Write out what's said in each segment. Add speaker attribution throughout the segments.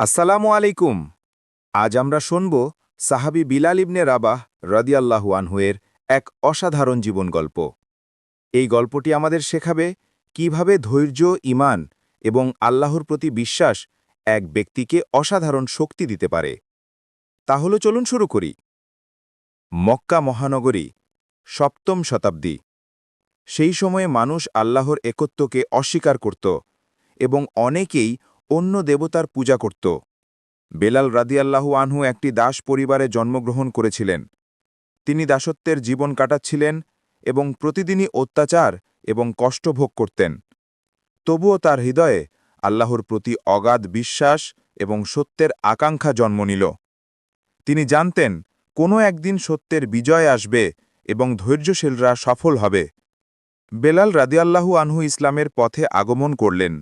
Speaker 1: আসসালামু আলাইকুম। আজ আমরা শুনব সাহাবি বিলাল ইবনে রাবাহ রদিয়াল্লাহু আনহুয়ের এক অসাধারণ জীবন গল্প এই গল্পটি আমাদের শেখাবে কীভাবে ধৈর্য ইমান এবং আল্লাহর প্রতি বিশ্বাস এক ব্যক্তিকে অসাধারণ শক্তি দিতে পারে। তাহলে চলুন শুরু করি। মক্কা মহানগরী, সপ্তম শতাব্দী। সেই সময়ে মানুষ আল্লাহর একত্বকে অস্বীকার করত এবং অনেকেই অন্য দেবতার পূজা করত। বেলাল রাদিয়াল্লাহু আনহু একটি দাস পরিবারে জন্মগ্রহণ করেছিলেন। তিনি দাসত্বের জীবন কাটাচ্ছিলেন এবং প্রতিদিনই অত্যাচার এবং কষ্ট ভোগ করতেন। তবুও তার হৃদয়ে আল্লাহর প্রতি অগাধ বিশ্বাস এবং সত্যের আকাঙ্ক্ষা জন্ম নিল। তিনি জানতেন, কোনো একদিন সত্যের বিজয় আসবে এবং ধৈর্যশীলরা সফল হবে। বেলাল রাদিয়াল্লাহু আনহু ইসলামের পথে আগমন করলেন।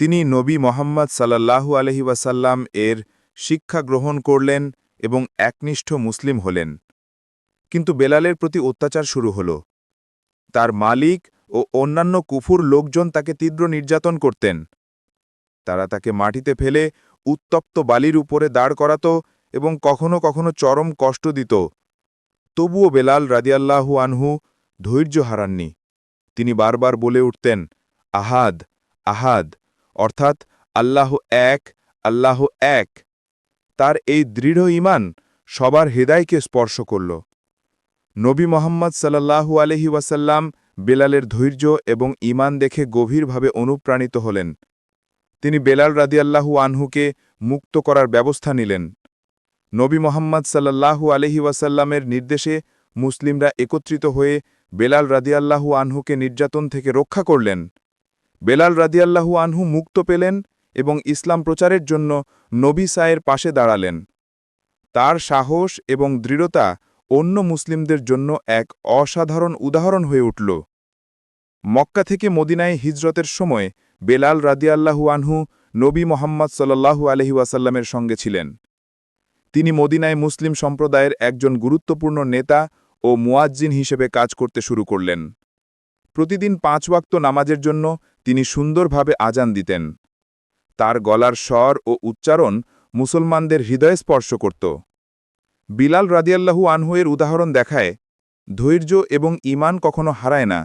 Speaker 1: তিনি নবী মোহাম্মদ সাল্লাল্লাহু আলহি ওয়াসাল্লাম এর শিক্ষা গ্রহণ করলেন এবং একনিষ্ঠ মুসলিম হলেন। কিন্তু বেলালের প্রতি অত্যাচার শুরু হল। তার মালিক ও অন্যান্য কুফুর লোকজন তাকে তীব্র নির্যাতন করতেন। তারা তাকে মাটিতে ফেলে উত্তপ্ত বালির উপরে দাঁড় করাত এবং কখনো কখনো চরম কষ্ট দিত। তবুও বেলাল রাদিয়াল্লাহু আনহু ধৈর্য হারাননি। তিনি বারবার বলে উঠতেন, আহাদ আহাদ। অর্থাৎ আল্লাহ এক আল্লাহ এক। তার এই দৃঢ় ইমান সবার হৃদয়কে স্পর্শ করল। নবী মোহাম্মদ সাল্লাল্লাহু আলহি ওয়াসাল্লাম বেলালের ধৈর্য এবং ইমান দেখে গভীরভাবে অনুপ্রাণিত হলেন। তিনি বেলাল রাদিয়াল্লাহু আনহুকে মুক্ত করার ব্যবস্থা নিলেন। নবী মোহাম্মদ সাল্লাল্লাহু আলহি ওয়াসাল্লামের নির্দেশে মুসলিমরা একত্রিত হয়ে বেলাল রাদিয়াল্লাহু আনহুকে নির্যাতন থেকে রক্ষা করলেন। বেলাল রাদিয়াল্লাহু আনহু মুক্ত পেলেন এবং ইসলাম প্রচারের জন্য নবী সায়ের পাশে দাঁড়ালেন। তার সাহস এবং দৃঢ়তা অন্য মুসলিমদের জন্য এক অসাধারণ উদাহরণ হয়ে উঠল। মক্কা থেকে মদিনায় হিজরতের সময় বেলাল রাদিয়াল্লাহু আনহু নবী মোহাম্মদ সাল্লাল্লাহু আলহি ওয়াসাল্লামের সঙ্গে ছিলেন। তিনি মদিনায় মুসলিম সম্প্রদায়ের একজন গুরুত্বপূর্ণ নেতা ও মুয়াজ্জিন হিসেবে কাজ করতে শুরু করলেন। প্রতিদিন পাঁচ ওয়াক্ত নামাজের জন্য তিনি সুন্দরভাবে আজান দিতেন। তার গলার স্বর ও উচ্চারণ মুসলমানদের হৃদয় স্পর্শ করত। বিলাল রাদিয়াল্লাহু আনহুয়ের উদাহরণ দেখায়, ধৈর্য এবং ইমান কখনো হারায় না,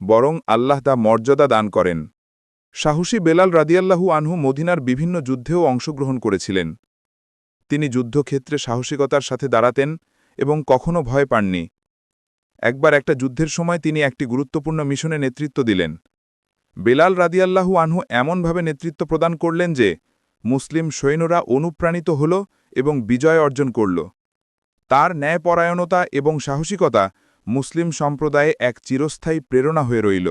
Speaker 1: বরং আল্লাহ তা মর্যাদা দান করেন। সাহসী বেলাল রাদিয়াল্লাহু আনহু মদিনার বিভিন্ন যুদ্ধেও অংশগ্রহণ করেছিলেন। তিনি যুদ্ধক্ষেত্রে সাহসিকতার সাথে দাঁড়াতেন এবং কখনো ভয় পাননি। একবার একটা যুদ্ধের সময় তিনি একটি গুরুত্বপূর্ণ মিশনে নেতৃত্ব দিলেন। বেলাল রাদিয়াল্লাহু আনহু এমনভাবে নেতৃত্ব প্রদান করলেন যে, মুসলিম সৈন্যরা অনুপ্রাণিত হল এবং বিজয় অর্জন করল। তার ন্যায়পরায়ণতা এবং সাহসিকতা মুসলিম সম্প্রদায়ে এক চিরস্থায়ী প্রেরণা হয়ে রইল।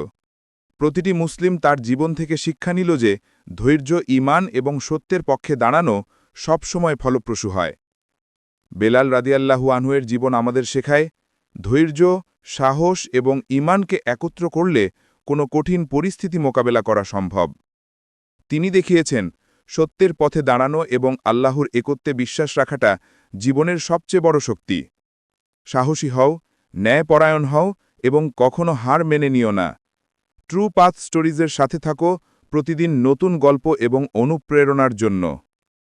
Speaker 1: প্রতিটি মুসলিম তার জীবন থেকে শিক্ষা নিল যে, ধৈর্য ইমান এবং সত্যের পক্ষে দাঁড়ানো সবসময় ফলপ্রসূ হয়। বেলাল রাদিয়াল্লাহু আনহুয়ের জীবন আমাদের শেখায়, ধৈর্য, সাহস এবং ইমানকে একত্র করলে কোনো কঠিন পরিস্থিতি মোকাবেলা করা সম্ভব। তিনি দেখিয়েছেন, সত্যের পথে দাঁড়ানো এবং আল্লাহর একত্বে বিশ্বাস রাখাটা জীবনের সবচেয়ে বড় শক্তি। সাহসী হও, ন্যায়পরায়ণ হও এবং কখনো হার মেনে নিও না। ট্রু পাথ স্টোরিজের সাথে থাকো প্রতিদিন নতুন গল্প এবং অনুপ্রেরণার জন্য।